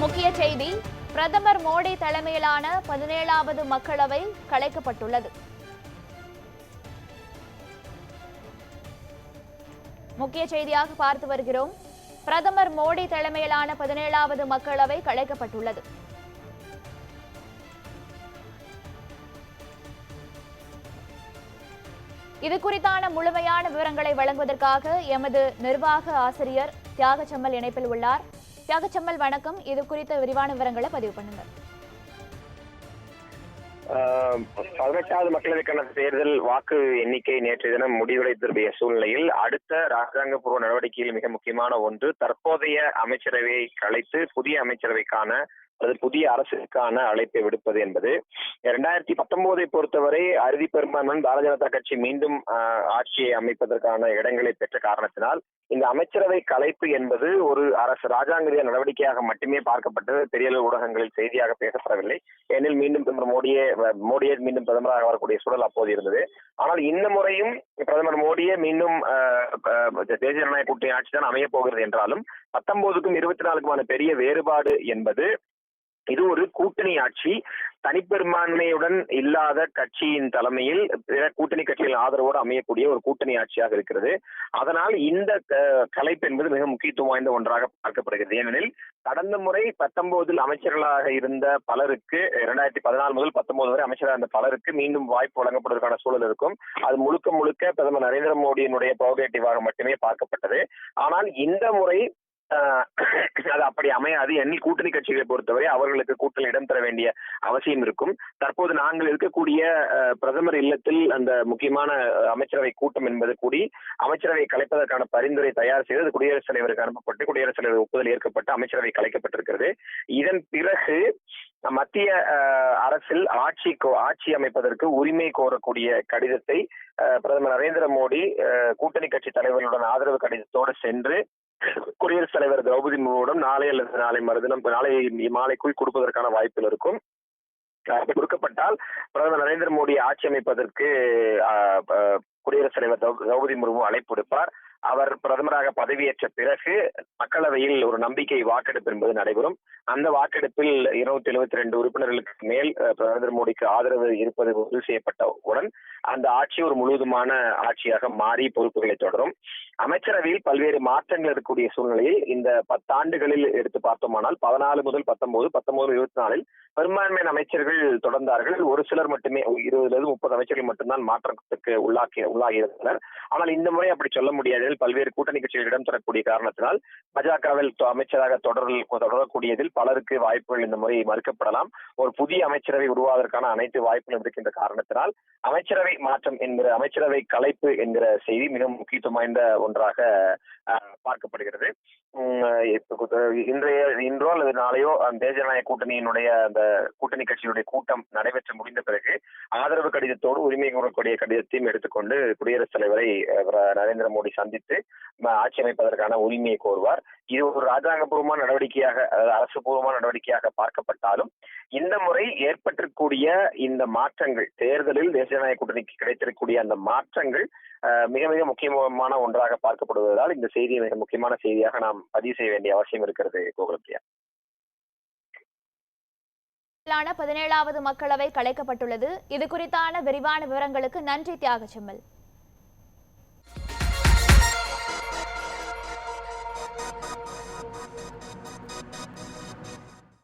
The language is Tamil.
முக்கிய செய்தி பிரதமர் மோடி தலைமையிலான பதினேழாவது மக்களவை கலைக்கப்பட்டுள்ளது. முக்கிய செய்தியாக பார்த்து வருகிறோம். பிரதமர் மோடி தலைமையிலான பதினேழாவது மக்களவை கலைக்கப்பட்டுள்ளது. இது குறித்தான முழுமையான விவரங்களை வழங்குவதற்காக எமது நிர்வாக ஆசிரியர் தியாகச்சம்மல் இணைப்பில் உள்ளார். தியாகச்சம்மல் வணக்கம். இது குறித்த விரிவான விவரங்களை பதிவு பண்ணுங்க ஆஹ் பதினெட்டாவது மக்களவைக்கான தேர்தல் வாக்கு எண்ணிக்கை நேற்றைய தினம் முடிவடைந்திருந்த சூழ்நிலையில் அடுத்த ராஜாங்கபூர்வ நடவடிக்கையில் மிக முக்கியமான ஒன்று தற்போதைய அமைச்சரவையை கலைத்து புதிய அமைச்சரவைக்கான அல்லது புதிய அரசுக்கான அழைப்பை விடுப்பது என்பது. இரண்டாயிரத்தி பத்தொன்பதை பொறுத்தவரை அறுதி பெரும்பான்மை பாரதிய ஜனதா கட்சி மீண்டும் ஆட்சியை அமைப்பதற்கான இடங்களை பெற்ற காரணத்தினால் இந்த அமைச்சரவை கலைப்பு என்பது ஒரு அரசு ராஜாங்க நடவடிக்கையாக மட்டுமே பார்க்கப்பட்டது. பெரிய அளவு ஊடகங்களில் செய்தியாக பேசப்படவில்லை. ஏனில் மீண்டும் பிரதமர் மோடியே மோடியே மீண்டும் பிரதமராக வரக்கூடிய சூழல் அப்போது இருந்தது. ஆனால் இந்த முறையும் பிரதமர் மோடியே மீண்டும் ஆஹ், தேசிய ஜனநாயக கூட்டணி ஆட்சி தான் அமையப் போகிறது என்றாலும் பத்தொன்பதுக்கும் இருபத்தி நாலுக்குமான பெரிய வேறுபாடு என்பது இது ஒரு கூட்டணி ஆட்சி. தனிப்பெரும்பான்மையுடன் இல்லாத கட்சியின் தலைமையில் பிற கூட்டணி கட்சிகளின் ஆதரவோடு அமையக்கூடிய ஒரு கூட்டணி ஆட்சியாக இருக்கிறது. அதனால் இந்த கலைப்பு என்பது மிக முக்கியத்துவம் வாய்ந்த ஒன்றாக பார்க்கப்படுகிறது. ஏனெனில் கடந்த முறை பத்தொன்பதில் அமைச்சர்களாக இருந்த பலருக்கு இரண்டாயிரத்தி பதினாலு முதல் பத்தொன்பது வரை அமைச்சராக இருந்த பலருக்கு மீண்டும் வாய்ப்பு வழங்கப்படுவதற்கான சூழல் இருக்கும். அது முழுக்க முழுக்க பிரதமர் நரேந்திர மோடியினுடைய ப்ரோகேட்டிவாக மட்டுமே பார்க்கப்பட்டது. ஆனால் இந்த முறை அது அப்படி அமையாது. எண்ணி கூட்டணி கட்சிகளை பொறுத்தவரை அவர்களுக்கு கூட்டணி இடம் தர வேண்டிய அவசியம் இருக்கும். தற்போது நாங்கள் இருக்கக்கூடிய ஆஹ், பிரதமர் இல்லத்தில் அந்த முக்கியமான அமைச்சரவை கூட்டம் என்பது கூடி அமைச்சரவை கலைப்பதற்கான பரிந்துரை தயார் செய்து குடியரசுத் தலைவருக்கு அனுப்பப்பட்டு குடியரசுத் தலைவர் ஒப்புதல் ஏற்கப்பட்டு அமைச்சரவை கலைக்கப்பட்டிருக்கிறது. இதன் பிறகு மத்திய ஆஹ், அரசில் ஆட்சி கோ- ஆட்சி அமைப்பதற்கு உரிமை கோரக்கூடிய கடிதத்தை பிரதமர் நரேந்திர மோடி ஆஹ், கூட்டணி கட்சி தலைவர்களுடன் ஆதரவு கடிதத்தோடு சென்று குடியரசுத் தலைவர் திரௌபதி முர்முவிடம் நாளை அல்லது நாளை மறுதினம் நாளை மாலைக்குள் கொடுப்பதற்கான வாய்ப்புகள் இருக்கும். கொடுக்கப்பட்டால் பிரதமர் நரேந்திர மோடி ஆட்சி அமைப்பதற்கு குடியரசுத் தலைவர் திரௌபதி முர்மு அழைப்பு விடுப்பார். அவர் பிரதமராக பதவியேற்ற பிறகு மக்களவையில் ஒரு நம்பிக்கை வாக்கெடுப்பு என்பது நடைபெறும். அந்த வாக்கெடுப்பில் இருநூத்தி எழுபத்தி ரெண்டு உறுப்பினர்களுக்கு மேல் அஹ், நரேந்திர மோடிக்கு ஆதரவு இருப்பது உறுதி செய்யப்பட்டவுடன் அந்த ஆட்சி ஒரு முழுவதுமான ஆட்சியாக மாறி பொறுப்புகளை தொடரும். அமைச்சரவையில் பல்வேறு மாற்றங்கள் இருக்கக்கூடிய சூழ்நிலையில் இந்த பத்தாண்டுகளில் எடுத்து பார்த்தோமானால் பதினாலு முதல் பத்தொன்பது பத்தொன்பது இருபத்தி நாலில் பெரும்பான்மையான அமைச்சர்கள் தொடர்ந்தார்கள். ஒரு சிலர் மட்டுமே இருபதுல இருந்து முப்பது அமைச்சர்கள் மட்டும்தான் மாற்றத்துக்கு உள்ளாக்கி உள்ளாகி இருந்தனர் ஆனால் இந்த முறை அப்படி சொல்ல முடியாது. பல்வேறு கூட்டணி கட்சிகள் இடம் தரக்கூடிய காரணத்தினால் பாஜகவில் அமைச்சராக தொடரில் தொடரக்கூடியதில் பலருக்கு வாய்ப்புகள் இந்த முறை மறுக்கப்படலாம். ஒரு புதிய அமைச்சரவை உருவாவதற்கான அனைத்து வாய்ப்புகளும் இருக்கின்ற காரணத்தினால் அமைச்சரவை மாற்றம் என்கிற அமைச்சரவை கலைப்பு என்கிற செய்தி மிக முக்கியத்துவம் வாய்ந்த ஒன்றாக பார்க்கப்படுகிறது. இன்றைய இன்றோ அல்லது நாளையோ அந்த கூட்டணியினுடைய அந்த கூட்டணி கட்சியினுடைய கூட்டம் நடைபெற்று முடிந்த பிறகு ஆதரவு கடிதத்தோடு உரிமை கோரக்கூடிய கடிதத்தையும் எடுத்துக்கொண்டு குடியரசுத் தலைவரை நரேந்திர மோடி சந்தித்து ம- ஆட்சி அமைப்பதற்கான உரிமையை கோருவார். இது ஒரு ராஜாங்கபூர்வமான நடவடிக்கையாக அதாவது அரசுபூர்வமான நடவடிக்கையாக பார்க்கப்பட்டாலும் இந்த முறை ஏற்பட்டிருக்கூடிய இந்த மாற்றங்கள் தேர்தலில் தேசிய ஜனநாயக கூட்டணிக்கு கிடைத்திருக்கக்கூடிய அந்த மாற்றங்கள் மிக மிக முக்கியமான ஒன்றாக பார்க்கப்படுவதால் இந்த செய்தியை மிக முக்கியமான செய்தியாக நாம் பதிவு செய்ய வேண்டிய அவசியம் இருக்கிறது கோகுலப்பிரியா. பதினேழாவது மக்களவை கலைக்கப்பட்டுள்ளது. இது குறித்தான விரிவான விவரங்களுக்கு நன்றி தியாக செம்மல்.